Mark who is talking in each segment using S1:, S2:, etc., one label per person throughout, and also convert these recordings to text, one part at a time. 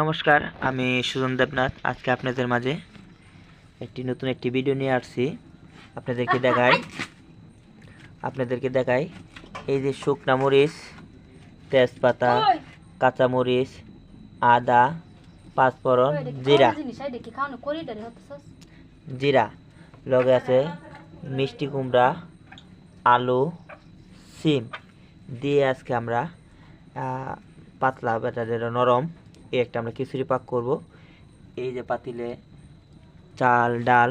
S1: নমস্কার আমি সুজন দেবনাথ। আজকে আপনাদের মাঝে একটি নতুন একটি ভিডিও নিয়ে আসছি। আপনাদেরকে দেখাই আপনাদেরকে দেখাই এই যে শুকনা মরিচ তেজপাতা কাঁচা মরিচ আদা পাঁচফোড়ন জিরা। জিরা। লগে আছে মিষ্টি কুমড়া আলু সিম। দিয়ে আজকে আমরা পাতলা বেটা যেটা নরম এই একটা আমরা খিচুড়ি পাক করব। এই যে পাতিলে চাল, ডাল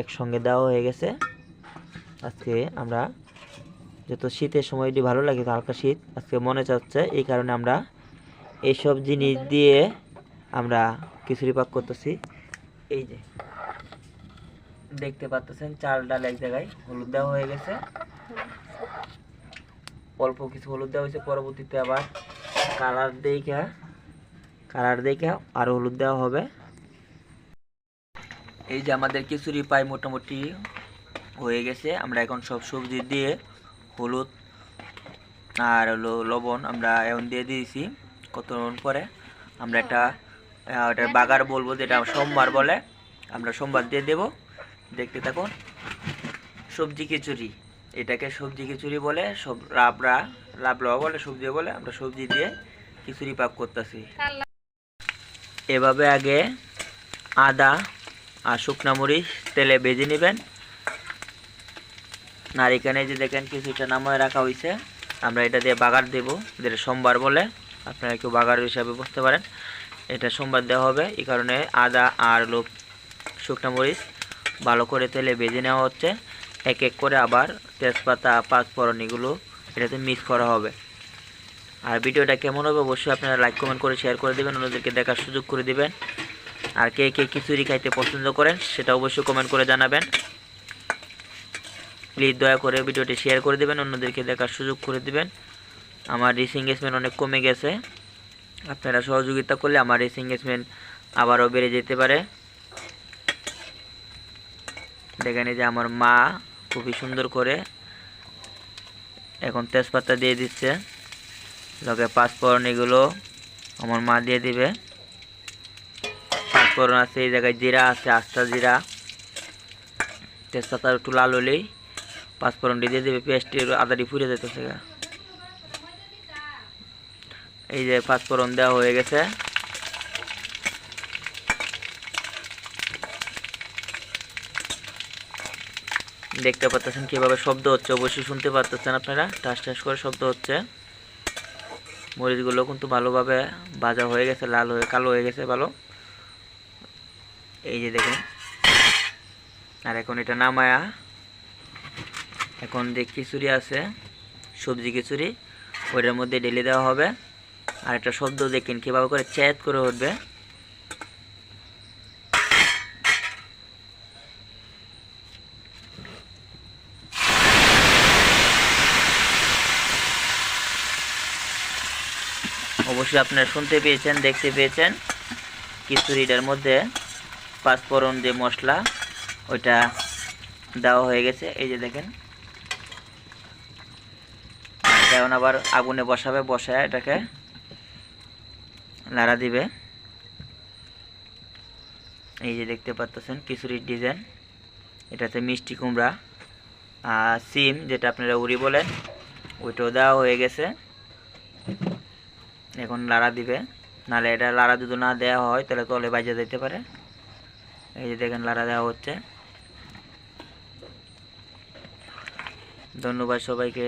S1: একসঙ্গে দেওয়া হয়ে গেছে। আজকে আমরা যত শীতের সময়টি ভালো লাগে, হালকা শীত, আজকে মনে চাচ্ছে এই কারণে আমরা এইসব জিনিস দিয়ে আমরা খিচুড়ি পাক করতেছি। এই যে দেখতে পাচ্ছেন চাল, ডাল এক জায়গায় হলুদ দেওয়া হয়ে গেছে। অল্প কিছু হলুদ দেওয়া হয়েছে, পরবর্তীতে আবার কালার দেখা কালার দেখে আর হলুদ দেওয়া হবে। এই যে আমাদের খিচুড়ি পাই মোটামুটি হয়ে গেছে। আমরা এখন সব সবজি দিয়ে হলুদ আর হলো লবণ আমরা এখন দিয়ে দিয়েছি কতক্ষণ পরে। আমরা একটা ওটার বাগার বলব যেটা সোমবার বলে। আমরা সোমবার দিয়ে দেব। দেখতে থাকুন, সবজি খিচুড়ি। এটাকে সবজি খিচুড়ি বলে, সব লাবড়া লাবড়া বলে সবজি বলে। আমরা সবজি দিয়ে খিচুড়ি পাক করতেছি। এভাবে আগে আদা আর শুকনা মরিচ তেলে ভেজে নেবেন। আর এখানে যে দেখেন কিছুটা নামায় রাখা হয়েছে আমরা এটা দিয়ে বাগার দেব। যেটা সোমবার বলে, আপনারা কেউ বাগার হিসাবে বুঝতে পারেন। এটা সোমবার দেওয়া হবে, এই কারণে আদা আর লোক শুকনা মরিচ ভালো করে তেলে ভেজে নেওয়া হচ্ছে। এক এক করে আবার তেজপাতা, পাঁচফোড়ন এগুলো এটাতে মিক্স করা হবে। আর ভিডিওটা কেমন হবে অবশ্যই আপনারা লাইক কমেন্ট করে শেয়ার করে দেবেন, অন্যদেরকে দেখার সুযোগ করে দিবেন। আর কে কে খিচুড়ি খাইতে পছন্দ করেন, সেটা অবশ্যই কমেন্ট করে জানাবেন। প্লিজ দয়া করে ভিডিওটি শেয়ার করে দেবেন, অন্যদেরকে দেখার সুযোগ করে দিবেন। আমার রিস এঙ্গেজমেন্ট অনেক কমে গেছে। আপনারা সহযোগিতা করলে আমার রিস এঙ্গেজমেন্ট আবারও বেড়ে যেতে পারে। দেখেন যে আমার মা খুবই সুন্দর করে এখন তেজপাতা দিয়ে দিচ্ছে। লগে পাঁচফোড়ন এগুলো আমার মা দিয়ে দিবে। পাঁচফোড়ন আছে, এই জায়গায় জিরা আছে, আস্তা জিরা, তেজপাতা একটু লাল হলেই পাঁচফোড়ন দিয়ে দেবে পেঁয়াজটি আদাটি ফুরে যেতেছে। এই যে পাঁচফোড়ন দেওয়া হয়ে গেছে। দেখতে পাচ্ছেন কীভাবে শব্দ হচ্ছে, অবশ্যই শুনতে পাচ্ছেন আপনারা। টাস টাস করে শব্দ হচ্ছে। মরিচগুলো কিন্তু ভালোভাবে ভাজা হয়ে গেছে, লাল হয়ে, কালো হয়ে গেছে, ভালো। এই যে দেখেন। আর এখন এটা নামায়া এখন যে খিচুড়ি আছে, সবজি খিচুড়ি, ওইটার মধ্যে ঢেলে দেওয়া হবে। আর একটা শব্দ দেখেন, কীভাবে করে চ্যাত করে উঠবে। অবশ্যই আপনারা শুনতে পেয়েছেন, দেখতে পেয়েছেন। খিচুড়িটার মধ্যে পাঁচফোড়ন যে মশলা, ওইটা দেওয়া হয়ে গেছে। এই যে দেখেন। এখন আবার আগুনে বসাবে, বসায় এটাকে নাড়া দিবে। এই যে দেখতে পাচ্ছেন খিচুড়ির ডিজাইন। এটাতে মিষ্টি কুমড়া। আর সিম, যেটা আপনারা উড়ি বলেন, ওইটাও দেওয়া হয়ে গেছে। এখন লাড়া দিবে। নাহলে এটা লাড়া যদি না দেওয়া হয়, তাহলে তলে বাজে যেতে পারে। এই যে দেখেন লাড়া দেওয়া হচ্ছে। ধন্যবাদ সবাইকে।